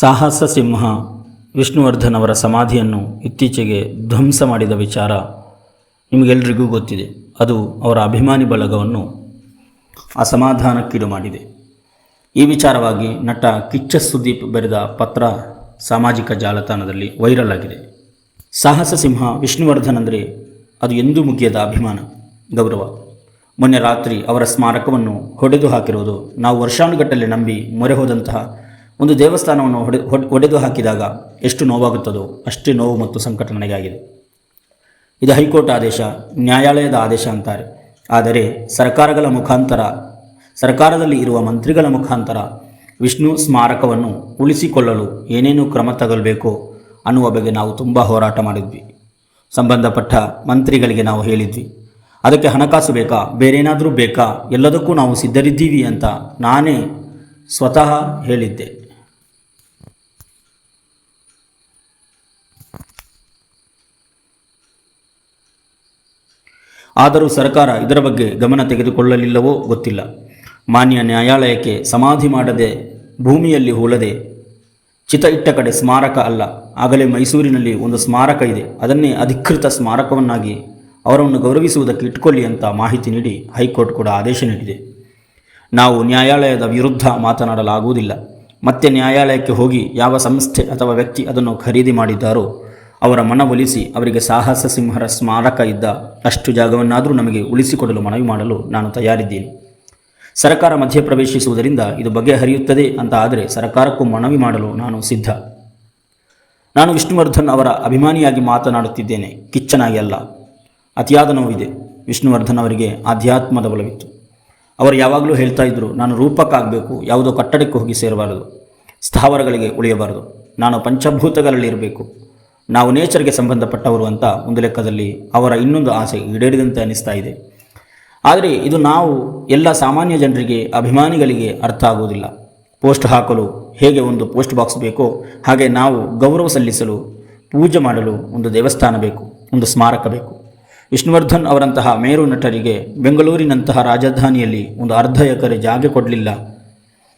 ಸಾಹಸ ಸಿಂಹ ವಿಷ್ಣುವರ್ಧನ್ ಅವರ ಸಮಾಧಿಯನ್ನು ಇತ್ತೀಚೆಗೆ ಧ್ವಂಸ ಮಾಡಿದ ವಿಚಾರ ನಿಮಗೆಲ್ಲರಿಗೂ ಗೊತ್ತಿದೆ. ಅದು ಅವರ ಅಭಿಮಾನಿ ಬಳಗವನ್ನು ಅಸಮಾಧಾನಕ್ಕೀಡು ಮಾಡಿದೆ. ಈ ವಿಚಾರವಾಗಿ ನಟ ಕಿಚ್ಚ ಸುದೀಪ್ ಬರೆದ ಪತ್ರ ಸಾಮಾಜಿಕ ಜಾಲತಾಣದಲ್ಲಿ ವೈರಲ್ ಆಗಿದೆ. ಸಾಹಸ ಸಿಂಹ ವಿಷ್ಣುವರ್ಧನ್ ಅಂದರೆ ಅದು ಎಂದೂ ಮುಗಿಯದ ಅಭಿಮಾನ, ಗೌರವ. ಮೊನ್ನೆ ರಾತ್ರಿ ಅವರ ಸ್ಮಾರಕವನ್ನು ಹೊಡೆದು ಹಾಕಿರುವುದು ನಾವು ವರ್ಷಾನುಗಟ್ಟಲೆ ನಂಬಿ ಮೊರೆ ಹೋದಂತಹ ಒಂದು ದೇವಸ್ಥಾನವನ್ನು ಹೊಡೆ ಒಡೆದು ಹಾಕಿದಾಗ ಎಷ್ಟು ನೋವಾಗುತ್ತದೋ ಅಷ್ಟೇ ನೋವು ಮತ್ತು ಸಂಕಟ ನನಗಾಗಿದೆ ಇದು ಹೈಕೋರ್ಟ್ ಆದೇಶ, ನ್ಯಾಯಾಲಯದ ಆದೇಶ ಅಂತಾರೆ. ಆದರೆ ಸರ್ಕಾರಗಳ ಮುಖಾಂತರ, ಸರ್ಕಾರದಲ್ಲಿ ಇರುವ ಮಂತ್ರಿಗಳ ಮುಖಾಂತರ ವಿಷ್ಣು ಸ್ಮಾರಕವನ್ನು ಉಳಿಸಿಕೊಳ್ಳಲು ಏನೇನು ಕ್ರಮ ತಗೊಳ್ಬೇಕೋ ಅನ್ನುವ ಬಗ್ಗೆ ನಾವು ತುಂಬ ಹೋರಾಟ ಮಾಡಿದ್ವಿ. ಸಂಬಂಧಪಟ್ಟ ಮಂತ್ರಿಗಳಿಗೆ ನಾವು ಹೇಳಿದ್ವಿ. ಅದಕ್ಕೆ ಹಣಕಾಸು ಬೇಕಾ, ಬೇರೇನಾದರೂ ಬೇಕಾ, ಎಲ್ಲದಕ್ಕೂ ನಾವು ಸಿದ್ಧರಿದ್ದೀವಿ ಅಂತ ನಾನೇ ಸ್ವತಃ ಹೇಳಿದ್ದೆ. ಆದರೂ ಸರ್ಕಾರ ಇದರ ಬಗ್ಗೆ ಗಮನ ತೆಗೆದುಕೊಳ್ಳಲಿಲ್ಲವೋ ಗೊತ್ತಿಲ್ಲ. ಮಾನ್ಯ ನ್ಯಾಯಾಲಯಕ್ಕೆ ಸಮಾಧಿ ಮಾಡದೆ ಭೂಮಿಯಲ್ಲಿ ಹೋಲದೆ ಚಿತ ಇಟ್ಟ ಕಡೆ ಸ್ಮಾರಕ ಅಲ್ಲ, ಆಗಲೇ ಮೈಸೂರಿನಲ್ಲಿ ಒಂದು ಸ್ಮಾರಕ ಇದೆ. ಅದನ್ನೇ ಅಧಿಕೃತ ಸ್ಮಾರಕವನ್ನಾಗಿ ಅವರನ್ನು ಗೌರವಿಸುವುದಕ್ಕೆ ಇಟ್ಕೊಳ್ಳಿ ಅಂತ ಮಾಹಿತಿ ನೀಡಿ ಹೈಕೋರ್ಟ್ ಕೂಡ ಆದೇಶ ನೀಡಿದೆ. ನಾವು ನ್ಯಾಯಾಲಯದ ವಿರುದ್ಧ ಮಾತನಾಡಲಾಗುವುದಿಲ್ಲ. ಮತ್ತೆ ನ್ಯಾಯಾಲಯಕ್ಕೆ ಹೋಗಿ ಯಾವ ಸಂಸ್ಥೆ ಅಥವಾ ವ್ಯಕ್ತಿ ಅದನ್ನು ಖರೀದಿ ಮಾಡಿದ್ದಾರೋ ಅವರ ಮನವೊಲಿಸಿ ಅವರಿಗೆ ಸಾಹಸ ಸಿಂಹರ ಸ್ಮಾರಕ ಇದ್ದ ಅಷ್ಟು ಜಾಗವನ್ನಾದರೂ ನಮಗೆ ಉಳಿಸಿಕೊಡಲು ಮನವಿ ಮಾಡಲು ನಾನು ತಯಾರಿದ್ದೇನೆ. ಸರ್ಕಾರ ಮಧ್ಯಪ್ರವೇಶಿಸುವುದರಿಂದ ಇದು ಬಗೆಹರಿಯುತ್ತದೆ ಅಂತ ಆದರೆ ಸರ್ಕಾರಕ್ಕೂ ಮನವಿ ಮಾಡಲು ನಾನು ಸಿದ್ಧ. ನಾನು ವಿಷ್ಣುವರ್ಧನ್ ಅವರ ಅಭಿಮಾನಿಯಾಗಿ ಮಾತನಾಡುತ್ತಿದ್ದೇನೆ. ಕಿಚ್ಚನಾಗಿ ಅಲ್ಲ. ಅತಿಯಾದ ನೋವಿದೆ. ವಿಷ್ಣುವರ್ಧನ್ ಅವರಿಗೆ ಆಧ್ಯಾತ್ಮದ ಬಲವಿತ್ತು ಅವರು ಯಾವಾಗಲೂ ಹೇಳ್ತಾ ಇದ್ದರು ನಾನು ರೂಪಕ್ಕಾಗಬೇಕು, ಯಾವುದೋ ಕಟ್ಟಡಕ್ಕೆ ಹೋಗಿ ಸೇರಬಾರದು, ಸ್ಥಾವರಗಳಿಗೆ ಉಳಿಯಬಾರದು. ನಾನು ಪಂಚಭೂತಗಳಲ್ಲಿ ಇರಬೇಕು ನಾವು ನೇಚರ್ಗೆ ಸಂಬಂಧಪಟ್ಟವರು ಅಂತ ಒಂದು ಲೆಕ್ಕದಲ್ಲಿ ಅವರ ಇನ್ನೊಂದು ಆಸೆ ಈಡೇರಿದಂತೆ ಅನಿಸ್ತಾ ಇದೆ. ಆದರೆ ಇದು ನಾವು ಎಲ್ಲ ಸಾಮಾನ್ಯ ಜನರಿಗೆ, ಅಭಿಮಾನಿಗಳಿಗೆ ಅರ್ಥ ಆಗುವುದಿಲ್ಲ. ಪೋಸ್ಟ್ ಹಾಕಲು ಹೇಗೆ ಒಂದು ಪೋಸ್ಟ್ ಬಾಕ್ಸ್ ಬೇಕೋ ಹಾಗೆ ನಾವು ಗೌರವ ಸಲ್ಲಿಸಲು, ಪೂಜೆ ಮಾಡಲು ಒಂದು ದೇವಸ್ಥಾನ ಬೇಕು, ಒಂದು ಸ್ಮಾರಕ ಬೇಕು. ವಿಷ್ಣುವರ್ಧನ್ ಅವರಂತಹ ಮೇರು ನಟರಿಗೆ ಬೆಂಗಳೂರಿನಂತಹ ರಾಜಧಾನಿಯಲ್ಲಿ ಒಂದು ಅರ್ಧ ಎಕರೆ ಜಾಗ ಕೊಡಲಿಲ್ಲ.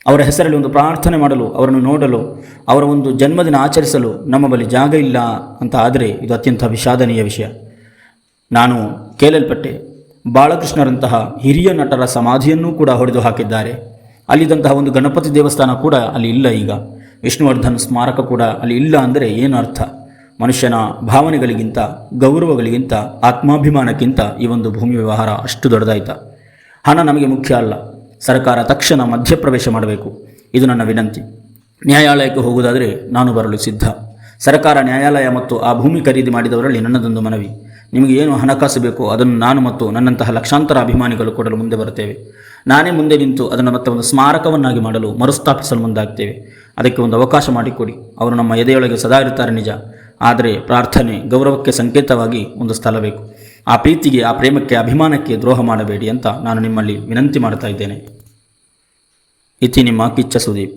ಅವರ ಹೆಸರಲ್ಲಿ ಒಂದು ಪ್ರಾರ್ಥನೆ ಮಾಡಲು, ಅವರನ್ನು ನೋಡಲು, ಅವರ ಒಂದು ಜನ್ಮದಿನ ಆಚರಿಸಲು ನಮ್ಮ ಬಳಿ ಜಾಗ ಇಲ್ಲ ಅಂತ ಆದರೆ ಇದು ಅತ್ಯಂತ ವಿಷಾದನೀಯ ವಿಷಯ. ನಾನು ಕೇಳಲ್ಪಟ್ಟೆ. ಬಾಲಕೃಷ್ಣರಂತಹ ಹಿರಿಯ ನಟರ ಸಮಾಧಿಯನ್ನೂ ಕೂಡ ಹೊಡೆದು ಹಾಕಿದ್ದಾರೆ. ಅಲ್ಲಿದ್ದಂತಹ ಒಂದು ಗಣಪತಿ ದೇವಸ್ಥಾನ ಕೂಡ ಅಲ್ಲಿ ಇಲ್ಲ ಈಗ. ವಿಷ್ಣುವರ್ಧನ್ ಸ್ಮಾರಕ ಕೂಡ ಅಲ್ಲಿ ಇಲ್ಲ ಅಂದರೆ ಏನು ಅರ್ಥ? ಮನುಷ್ಯನ ಭಾವನೆಗಳಿಗಿಂತ, ಗೌರವಗಳಿಗಿಂತ, ಆತ್ಮಾಭಿಮಾನಕ್ಕಿಂತ ಈ ಒಂದು ಭೂಮಿ ವ್ಯವಹಾರ ಅಷ್ಟು ದೊಡ್ಡದಾಯಿತ? ಹಣ ನಮಗೆ ಮುಖ್ಯ ಅಲ್ಲ. ಸರ್ಕಾರ ತಕ್ಷಣ ಮಧ್ಯಪ್ರವೇಶ ಮಾಡಬೇಕು. ಇದು ನನ್ನ ವಿನಂತಿ. ನ್ಯಾಯಾಲಯಕ್ಕೆ ಹೋಗುವುದಾದರೆ ನಾನು ಬರಲು ಸಿದ್ಧ. ಸರ್ಕಾರ ನ್ಯಾಯಾಲಯ ಮತ್ತು ಆ ಭೂಮಿ ಖರೀದಿ ಮಾಡಿದವರಲ್ಲಿ ನನ್ನದೊಂದು ಮನವಿ. ನಿಮಗೆ ಏನು ಹಣಕಾಸು ಬೇಕೋ ಅದನ್ನು ನಾನು ಮತ್ತು ನನ್ನಂತಹ ಲಕ್ಷಾಂತರ ಅಭಿಮಾನಿಗಳು ಕೊಡಲು ಮುಂದೆ ಬರುತ್ತೇವೆ. ನಾನೇ ಮುಂದೆ ನಿಂತು ಅದನ್ನು ಮತ್ತೆ ಒಂದು ಸ್ಮಾರಕವನ್ನಾಗಿ ಮಾಡಲು ಮರುಸ್ಥಾಪಿಸಲು ಮುಂದಾಗ್ತೇವೆ. ಅದಕ್ಕೆ ಒಂದು ಅವಕಾಶ ಮಾಡಿಕೊಡಿ. ಅವರು ನಮ್ಮ ಎದೆಯೊಳಗೆ ಸದಾ ಇರ್ತಾರೆ ನಿಜ. ಆದರೆ ಪ್ರಾರ್ಥನೆ, ಗೌರವಕ್ಕೆ ಸಂಕೇತವಾಗಿ ಒಂದು ಸ್ಥಳ ಬೇಕು. ಆ ಪ್ರೀತಿಗೆ, ಆ ಪ್ರೇಮಕ್ಕೆ, ಅಭಿಮಾನಕ್ಕೆ ದ್ರೋಹ ಮಾಡಬೇಡಿ ಅಂತ ನಾನು ನಿಮ್ಮಲ್ಲಿ ವಿನಂತಿ ಮಾಡ್ತಾ ಇದ್ದೇನೆ. ಇತಿ ನಿಮ್ಮ ಕಿಚ್ಚ ಸುದೀಪ್